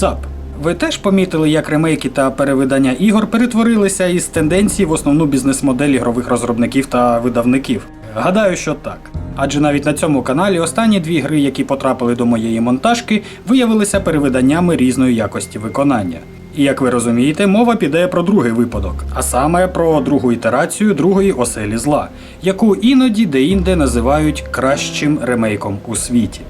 Sup? Ви теж помітили, як ремейки та перевидання ігор перетворилися із тенденції в основну бізнес-модель ігрових розробників та видавників? Гадаю, що так. Адже навіть на цьому каналі останні дві гри, які потрапили до моєї монтажки, виявилися перевиданнями різної якості виконання. І як ви розумієте, мова піде про другий випадок, а саме про другу ітерацію другої оселі зла, яку іноді де-інде називають кращим ремейком у світі.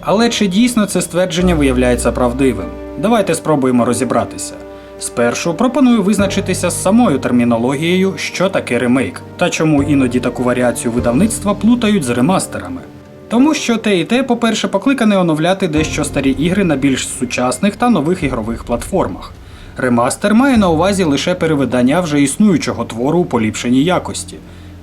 Але чи дійсно це ствердження виявляється правдивим? Давайте спробуємо розібратися. Спершу пропоную визначитися з самою термінологією, що таке ремейк, та чому іноді таку варіацію видавництва плутають з ремастерами. Тому що те і те, по-перше, покликане оновляти дещо старі ігри на більш сучасних та нових ігрових платформах. Ремастер має на увазі лише перевидання вже існуючого твору у поліпшеній якості.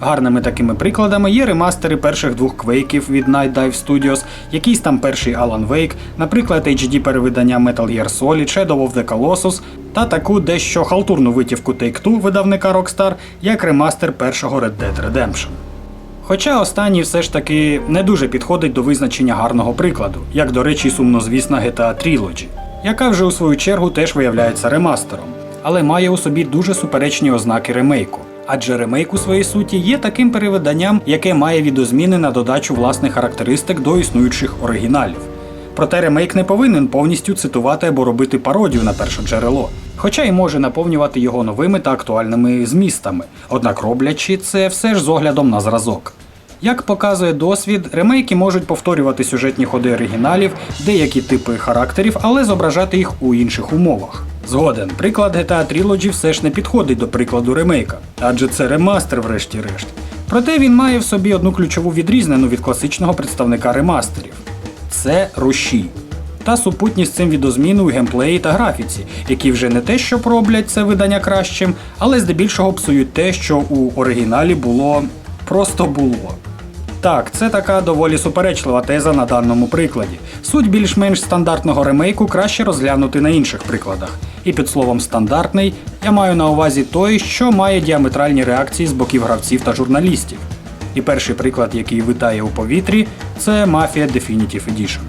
Гарними такими прикладами є ремастери перших двох квейків від Night Dive Studios, якийсь там перший Alan Wake, наприклад, HD перевидання Metal Gear Solid, Shadow of the Colossus та таку дещо халтурну витівку Take-Two видавника Rockstar, як ремастер першого Red Dead Redemption. Хоча останній все ж таки не дуже підходить до визначення гарного прикладу, як, до речі, сумнозвісна GTA Trilogy, яка вже у свою чергу теж виявляється ремастером, але має у собі дуже суперечні ознаки ремейку. Адже ремейк у своїй суті є таким перевиданням, яке має відозміни на додачу власних характеристик до існуючих оригіналів. Проте ремейк не повинен повністю цитувати або робити пародію на перше джерело, хоча й може наповнювати його новими та актуальними змістами, однак роблячи це все ж з оглядом на зразок. Як показує досвід, ремейки можуть повторювати сюжетні ходи оригіналів, деякі типи характерів, але зображати їх у інших умовах. Згоден, приклад GTA Trilogy все ж не підходить до прикладу ремейка, адже це ремастер, врешті-решт. Проте він має в собі одну ключову відрізнену від класичного представника ремастерів це руші. Та супутність цим відозміни у геймплеї та графіці, які вже не те, що роблять це видання кращим, але здебільшого псують те, що у оригіналі було просто було. Так, це така доволі суперечлива теза на даному прикладі. Суть більш-менш стандартного ремейку краще розглянути на інших прикладах. І під словом стандартний я маю на увазі той, що має діаметральні реакції з боків гравців та журналістів. І перший приклад, який витає у повітрі, це Mafia Definitive Edition.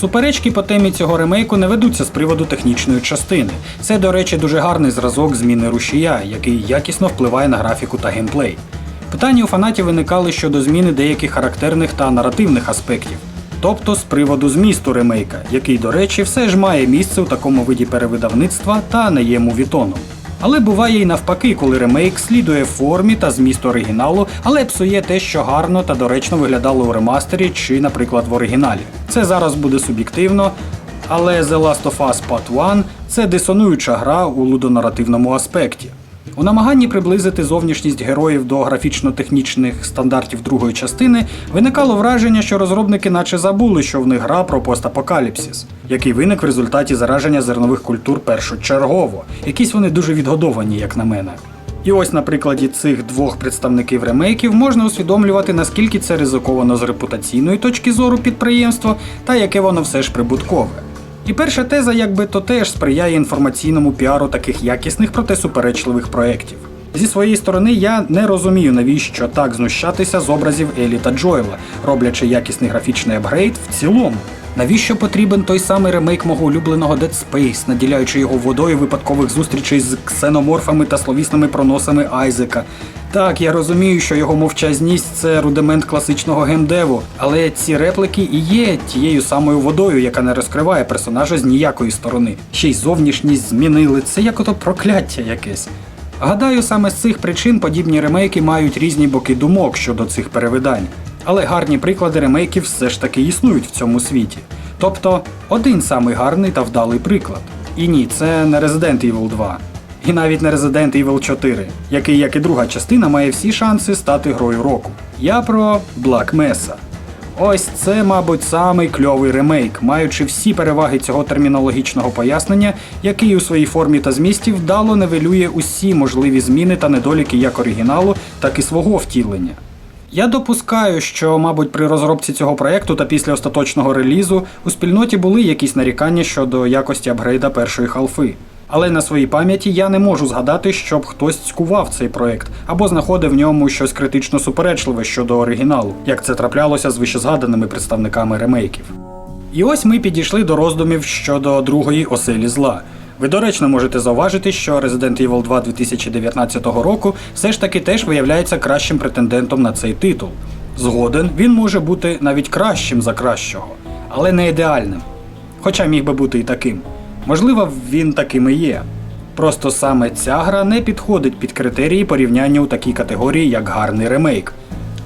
Суперечки по темі цього ремейку не ведуться з приводу технічної частини. Це, до речі, дуже гарний зразок зміни рушія, який якісно впливає на графіку та геймплей. Питання у фанатів виникали щодо зміни деяких характерних та наративних аспектів, тобто з приводу змісту ремейка, який, до речі, все ж має місце у такому виді перевидавництва та не є мувітоном. Але буває і навпаки, коли ремейк слідує формі та змісту оригіналу, але псує те, що гарно та доречно виглядало у ремастері чи, наприклад, в оригіналі. Це зараз буде суб'єктивно, але The Last of Us Part 1 це дисонуюча гра у лудонаративному аспекті. У намаганні приблизити зовнішність героїв до графічно-технічних стандартів другої частини виникало враження, що розробники наче забули, що в них гра про постапокаліпсис, який виник в результаті зараження зернових культур першочергово. Якісь вони дуже відгодовані, як на мене. І ось на прикладі цих двох представників ремейків можна усвідомлювати, наскільки це ризиковано з репутаційної точки зору підприємства та яке воно все ж прибуткове. І перша теза, якби то теж сприяє інформаційному піару таких якісних, проте суперечливих проєктів. Зі своєї сторони, я не розумію, навіщо так знущатися з образів Елі та Джоела, роблячи якісний графічний апгрейд в цілому. Навіщо потрібен той самий ремейк мого улюбленого Dead Space, наділяючи його водою випадкових зустрічей з ксеноморфами та словісними проносами Айзека? Так, я розумію, що його мовчазність це рудимент класичного геймдеву, але ці реплики і є тією самою водою, яка не розкриває персонажа з ніякої сторони. Ще й зовнішність змінили, це як ото прокляття якесь. Гадаю, саме з цих причин подібні ремейки мають різні боки думок щодо цих перевидань. Але гарні приклади ремейків все ж таки існують в цьому світі. Тобто, один самий гарний та вдалий приклад. І ні, це не Resident Evil 2. І навіть не Resident Evil 4, який, як і друга частина, має всі шанси стати грою року. Я про Black Mesa. Ось це, мабуть, самий кльовий ремейк, маючи всі переваги цього термінологічного пояснення, який у своїй формі та змісті вдало невелює усі можливі зміни та недоліки як оригіналу, так і свого втілення. Я допускаю, що, мабуть, при розробці цього проекту та після остаточного релізу у спільноті були якісь нарікання щодо якості апгрейда першої халфи. Але на своїй пам'яті я не можу згадати, щоб хтось цькував цей проект або знаходив в ньому щось критично суперечливе щодо оригіналу, як це траплялося з вищезгаданими представниками ремейків. І ось ми підійшли до роздумів щодо другої оселі зла. Ви доречно можете зауважити, що Resident Evil 2 2019 року все ж таки теж виявляється кращим претендентом на цей титул. Згоден, він може бути навіть кращим за кращого, але не ідеальним. Хоча міг би бути і таким. Можливо, він таким і є. Просто саме ця гра не підходить під критерії порівняння у такій категорії, як гарний ремейк.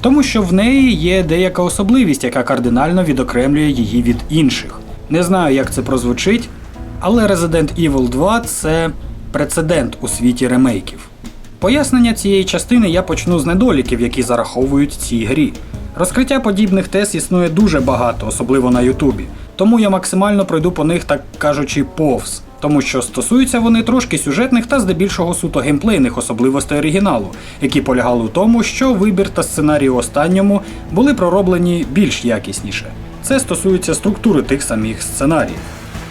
Тому що в неї є деяка особливість, яка кардинально відокремлює її від інших. Не знаю, як це прозвучить, але Resident Evil 2 це прецедент у світі ремейків. Пояснення цієї частини я почну з недоліків, які зараховують цій грі. Розкриття подібних тез існує дуже багато, особливо на Ютубі. Тому я максимально пройду по них, так кажучи, повз, тому що стосуються вони трошки сюжетних та здебільшого суто геймплейних особливостей оригіналу, які полягали у тому, що вибір та сценарій останньому були пророблені більш якісніше. Це стосується структури тих самих сценаріїв.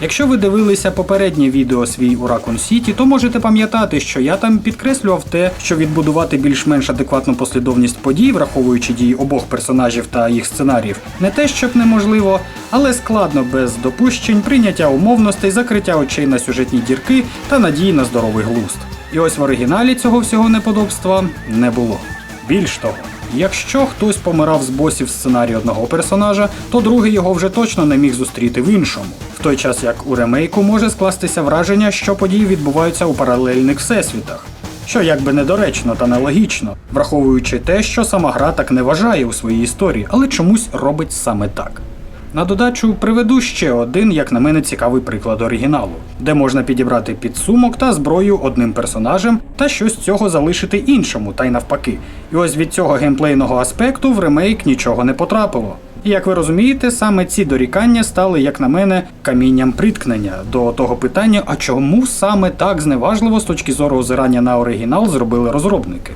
Якщо ви дивилися попереднє відео свій у Raccoon City, то можете пам'ятати, що я там підкреслював те, що відбудувати більш-менш адекватну послідовність подій, враховуючи дії обох персонажів та їх сценаріїв, не те, щоб неможливо, але складно без допущень, прийняття умовностей, закриття очей на сюжетні дірки та надії на здоровий глузд. І ось в оригіналі цього всього неподобства не було. Більш того, якщо хтось помирав з босів сценарію одного персонажа, то другий його вже точно не міг зустріти в іншому. В той час як у ремейку може скластися враження, що події відбуваються у паралельних всесвітах. Що якби недоречно та нелогічно, враховуючи те, що сама гра так не вважає у своїй історії, але чомусь робить саме так. На додачу приведу ще один, як на мене, цікавий приклад оригіналу, де можна підібрати підсумок та зброю одним персонажем та щось цього залишити іншому, та й навпаки. І ось від цього геймплейного аспекту в ремейк нічого не потрапило. І як ви розумієте, саме ці дорікання стали, як на мене, камінням приткнення до того питання, а чому саме так зневажливо з точки зору озирання на оригінал зробили розробники.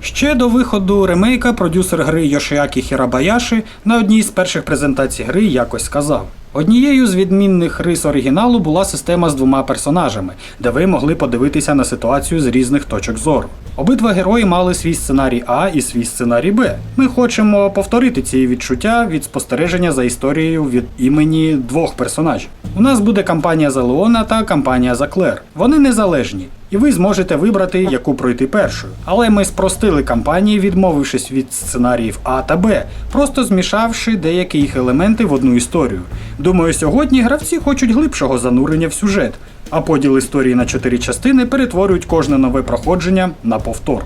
Ще до виходу ремейка продюсер гри Йошіакі Хірабаяши на одній з перших презентацій гри якось сказав: однією з відмінних рис оригіналу була система з двома персонажами, де ви могли подивитися на ситуацію з різних точок зору. Обидва герої мали свій сценарій А і свій сценарій Б. Ми хочемо повторити ці відчуття від спостереження за історією від імені двох персонажів. У нас буде кампанія за Леона та кампанія за Клер. Вони незалежні, і ви зможете вибрати, яку пройти першою. Але ми спростили кампанії, відмовившись від сценаріїв А та Б, просто змішавши деякі їх елементи в одну історію. Думаю, сьогодні гравці хочуть глибшого занурення в сюжет, а поділ історії на чотири частини перетворюють кожне нове проходження на повтор.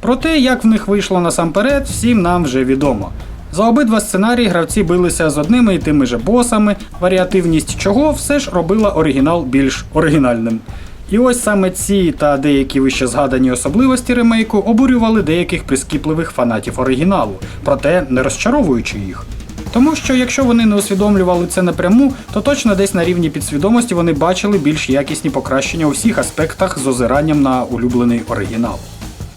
Про те, як в них вийшло насамперед, всім нам вже відомо. За обидва сценарії гравці билися з одними і тими же босами, варіативність чого все ж робила оригінал більш оригінальним. І ось саме ці та деякі вище згадані особливості ремейку обурювали деяких прискіпливих фанатів оригіналу, проте не розчаровуючи їх. Тому що якщо вони не усвідомлювали це напряму, то точно десь на рівні підсвідомості вони бачили більш якісні покращення у всіх аспектах з озиранням на улюблений оригінал.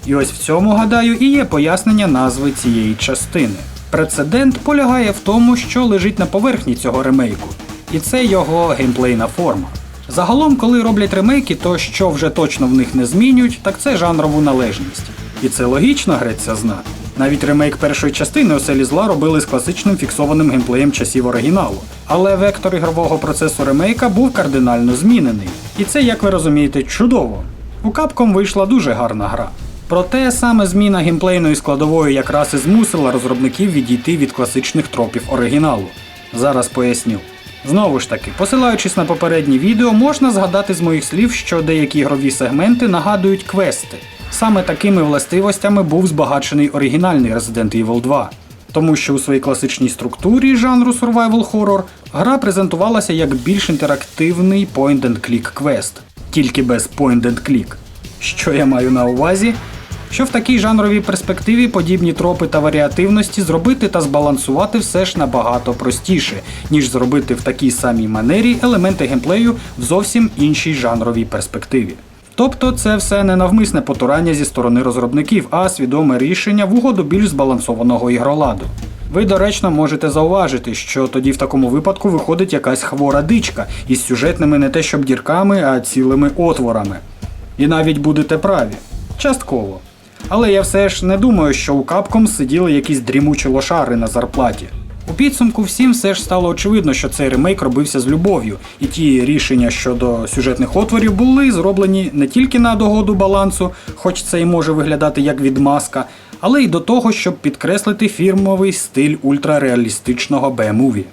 І ось в цьому, гадаю, і є пояснення назви цієї частини. Прецедент полягає в тому, що лежить на поверхні цього ремейку, і це його геймплейна форма. Загалом, коли роблять ремейки, то що вже точно в них не змінюють, так це жанрову належність. І це логічно греться зна. Навіть ремейк першої частини оселі зла робили з класичним фіксованим геймплеєм часів оригіналу. Але вектор ігрового процесу ремейка був кардинально змінений. І це, як ви розумієте, чудово. У Capcom вийшла дуже гарна гра. Проте саме зміна геймплейної складової якраз і змусила розробників відійти від класичних тропів оригіналу. Зараз поясню. Знову ж таки, посилаючись на попереднє відео, можна згадати з моїх слів, що деякі ігрові сегменти нагадують квести. Саме такими властивостями був збагачений оригінальний Resident Evil 2. Тому що у своїй класичній структурі жанру Survival Horror гра презентувалася як більш інтерактивний point-and-click квест, тільки без point-and-click. Що я маю на увазі? Що в такій жанровій перспективі подібні тропи та варіативності зробити та збалансувати все ж набагато простіше, ніж зробити в такій самій манері елементи геймплею в зовсім іншій жанровій перспективі. Тобто це все не навмисне потурання зі сторони розробників, а свідоме рішення в угоду більш збалансованого ігроладу. Ви доречно можете зауважити, що тоді в такому випадку виходить якась хвора дичка із сюжетними не те щоб дірками, а цілими отворами. І навіть будете праві. Частково. Але я все ж не думаю, що у Capcom сиділи якісь дрімучі лошари на зарплаті. У підсумку всім все ж стало очевидно, що цей ремейк робився з любов'ю, і ті рішення щодо сюжетних отворів були зроблені не тільки на догоду балансу, хоч це і може виглядати як відмазка, але й до того, щоб підкреслити фірмовий стиль ультрареалістичного Б-муві.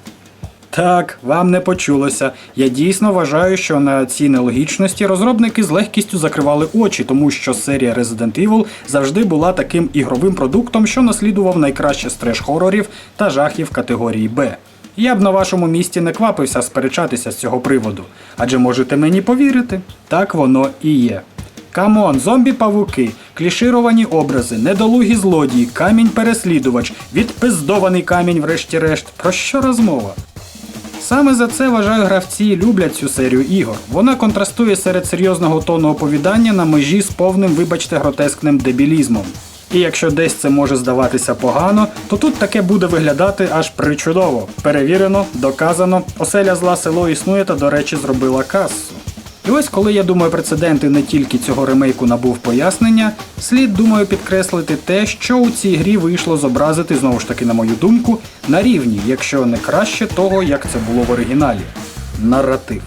Так, вам не почулося. Я дійсно вважаю, що на ці нелогічності розробники з легкістю закривали очі, тому що серія Resident Evil завжди була таким ігровим продуктом, що наслідував найкраще з треш-хорорів та жахів категорії Б. Я б на вашому місці не квапився сперечатися з цього приводу, адже можете мені повірити, так воно і є. Камон, зомбі-павуки, клішировані образи, недолугі злодії, камінь-переслідувач, відпиздований камінь, врешті-решт. Про що розмова? Саме за це вважаю гравці люблять цю серію ігор. Вона контрастує серед серйозного тону оповідання на межі з повним, вибачте, гротескним дебілізмом. І якщо десь це може здаватися погано, то тут таке буде виглядати аж причудово. Перевірено, доказано, оселя зла село існує та, до речі, зробила касу. І ось коли я думаю прецеденти не тільки цього ремейку набув пояснення, слід думаю підкреслити те, що у цій грі вийшло зобразити, знову ж таки, на мою думку, на рівні, якщо не краще того, як це було в оригіналі. Наратив.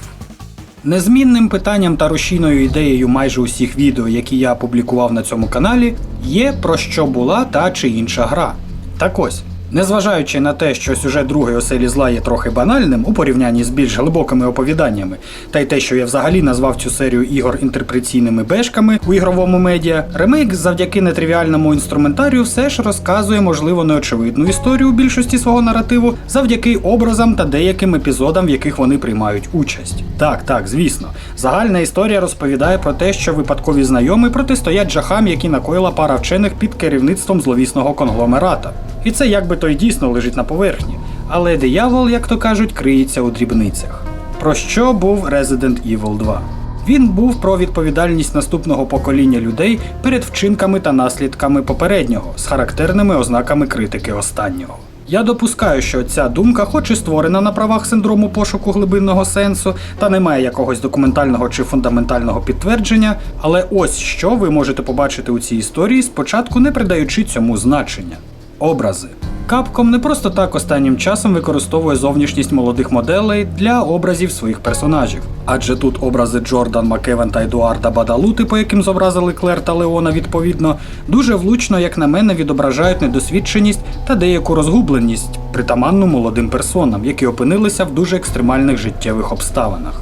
Незмінним питанням та рушійною ідеєю майже усіх відео, які я опублікував на цьому каналі, є про що була та чи інша гра. Так ось, незважаючи на те, що сюжет другої оселі зла є трохи банальним у порівнянні з більш глибокими оповіданнями, та й те, що я взагалі назвав цю серію ігор інтерпреційними бешками у ігровому медіа, ремейк завдяки нетривіальному інструментарію все ж розказує, можливо, неочевидну історію у більшості свого наративу завдяки образам та деяким епізодам, в яких вони приймають участь. Так, так, звісно. Загальна історія розповідає про те, що випадкові знайомі протистоять жахам, які накоїла пара вчених під керівництвом зловісного конгломерата. І це якби то й дійсно лежить на поверхні. Але диявол, як то кажуть, криється у дрібницях. Про що був Resident Evil 2? Він був про відповідальність наступного покоління людей перед вчинками та наслідками попереднього з характерними ознаками критики останнього. Я допускаю, що ця думка, хоч і створена на правах синдрому пошуку глибинного сенсу, та не має якогось документального чи фундаментального підтвердження, але ось що ви можете побачити у цій історії, спочатку не придаючи цьому значення. Образи. Capcom не просто так останнім часом використовує зовнішність молодих моделей для образів своїх персонажів. Адже тут образи Джордан Макевен та Едуарда Бадалути, по яким зобразили Клер та Леона відповідно, дуже влучно, як на мене, відображають недосвідченість та деяку розгубленість, притаманну молодим персонам, які опинилися в дуже екстремальних життєвих обставинах.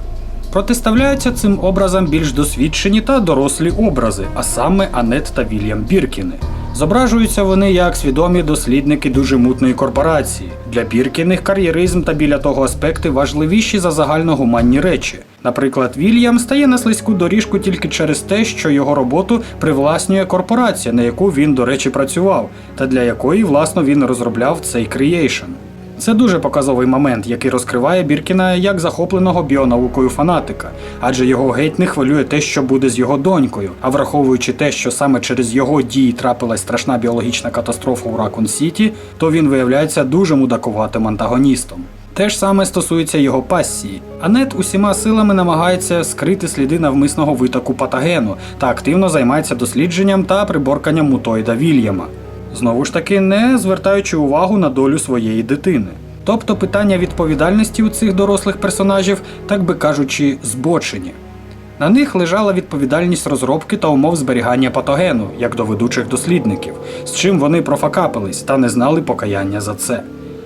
Протиставляються цим образам більш досвідчені та дорослі образи, а саме Анет та Вільям Біркіни. Зображуються вони як свідомі дослідники дуже мутної корпорації. Для Біркіних кар'єризм та біля того аспекти важливіші за загальногуманні речі. Наприклад, Вільям стає на слизьку доріжку тільки через те, що його роботу привласнює корпорація, на яку він, до речі, працював, та для якої, власно, він розробляв цей Creation. Це дуже показовий момент, який розкриває Біркіна як захопленого біонаукою фанатика, адже його геть не хвилює те, що буде з його донькою. А враховуючи те, що саме через його дії трапилась страшна біологічна катастрофа у Ракун Сіті, то він виявляється дуже мудакуватим антагоністом. Те ж саме стосується його пасії. Анет усіма силами намагається скрити сліди навмисного витоку патогену та активно займається дослідженням та приборканням мутоїда Вільяма. Знову ж таки, не звертаючи увагу на долю своєї дитини. Тобто питання відповідальності у цих дорослих персонажів, так би кажучи, збочені. На них лежала відповідальність розробки та умов зберігання патогену, як до ведучих дослідників, з чим вони профакапились та не знали покаяння за це.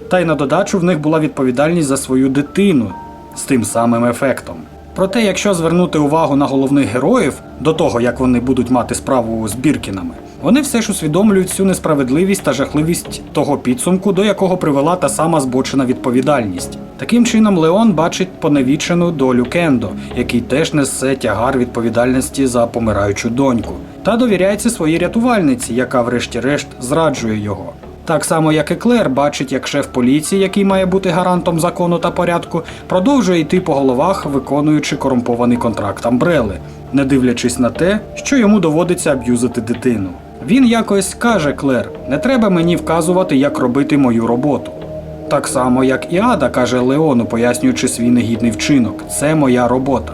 Та й на додачу в них була відповідальність за свою дитину з тим самим ефектом. Проте, якщо звернути увагу на головних героїв до того, як вони будуть мати справу з Біркінами, вони все ж усвідомлюють всю несправедливість та жахливість того підсумку, до якого привела та сама збочена відповідальність. Таким чином, Леон бачить поневічену долю Кендо, який теж несе тягар відповідальності за помираючу доньку, та довіряється своїй рятувальниці, яка, врешті-решт, зраджує його. Так само, як і Клер бачить, як шеф поліції, який має бути гарантом закону та порядку, продовжує йти по головах, виконуючи корумпований контракт Амбрели, не дивлячись на те, що йому доводиться аб'юзити дитину. Він якось каже Клер: не треба мені вказувати, як робити мою роботу. Так само, як і Ада каже Леону, пояснюючи свій негідний вчинок: це моя робота.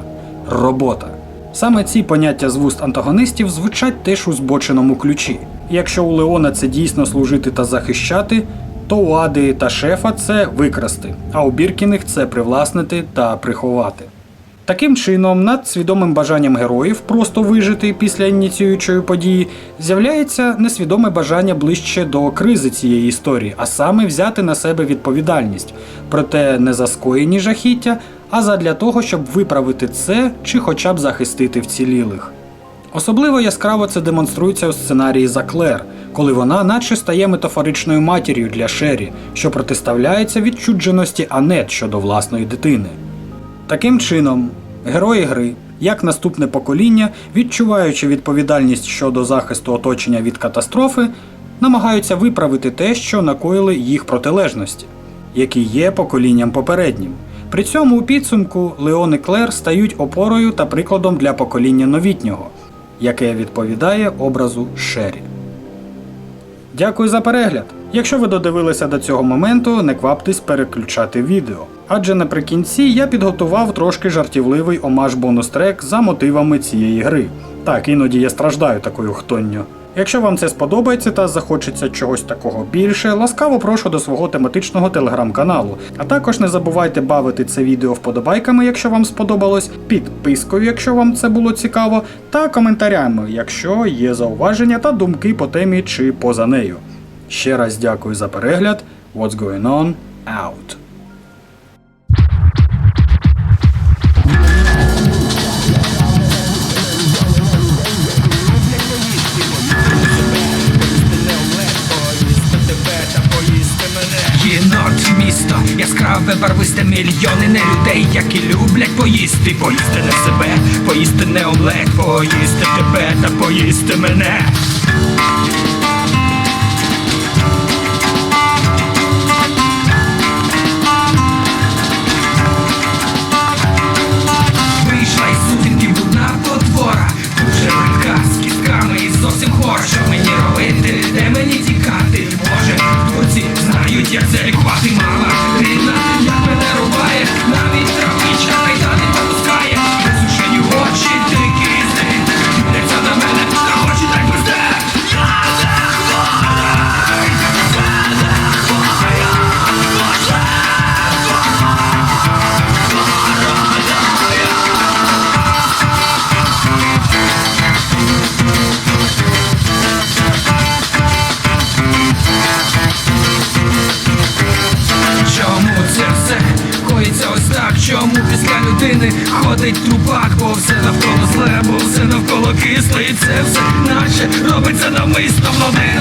Робота. Саме ці поняття з вуст антагонистів звучать теж у збоченому ключі. Якщо у Леона це дійсно служити та захищати, то у Ади та шефа це викрасти, а у Біркіних це привласнити та приховати. Таким чином, над свідомим бажанням героїв просто вижити після ініціюючої події з'являється несвідоме бажання ближче до кризи цієї історії, а саме взяти на себе відповідальність, проте не за скоєні жахіття, а задля того, щоб виправити це чи хоча б захистити вцілілих. Особливо яскраво це демонструється у сценарії за Клер, коли вона наче стає метафоричною матір'ю для Шері, що протиставляється відчудженості Анет щодо власної дитини. Таким чином, герої гри, як наступне покоління, відчуваючи відповідальність щодо захисту оточення від катастрофи, намагаються виправити те, що накоїли їх протилежності, які є поколінням попереднім. При цьому у підсумку Леон і Клер стають опорою та прикладом для покоління новітнього, яке відповідає образу Шері. Дякую за перегляд. Якщо ви додивилися до цього моменту, не кваптесь переключати відео. Адже наприкінці я підготував трошки жартівливий омаж бонус трек за мотивами цієї гри. Так, іноді я страждаю такою хтонню. Якщо вам це сподобається та захочеться чогось такого більше, ласкаво прошу до свого тематичного телеграм-каналу. А також не забувайте бавити це відео вподобайками, якщо вам сподобалось, підпискою, якщо вам це було цікаво, та коментарями, якщо є зауваження та думки по темі чи поза нею. Ще раз дякую за перегляд. What's going on? Out. Яскраве барвисте мільйони не людей, які люблять поїсти, поїсти не себе, поїсти не омлет, поїсти тебе та поїсти мене. Oh. o.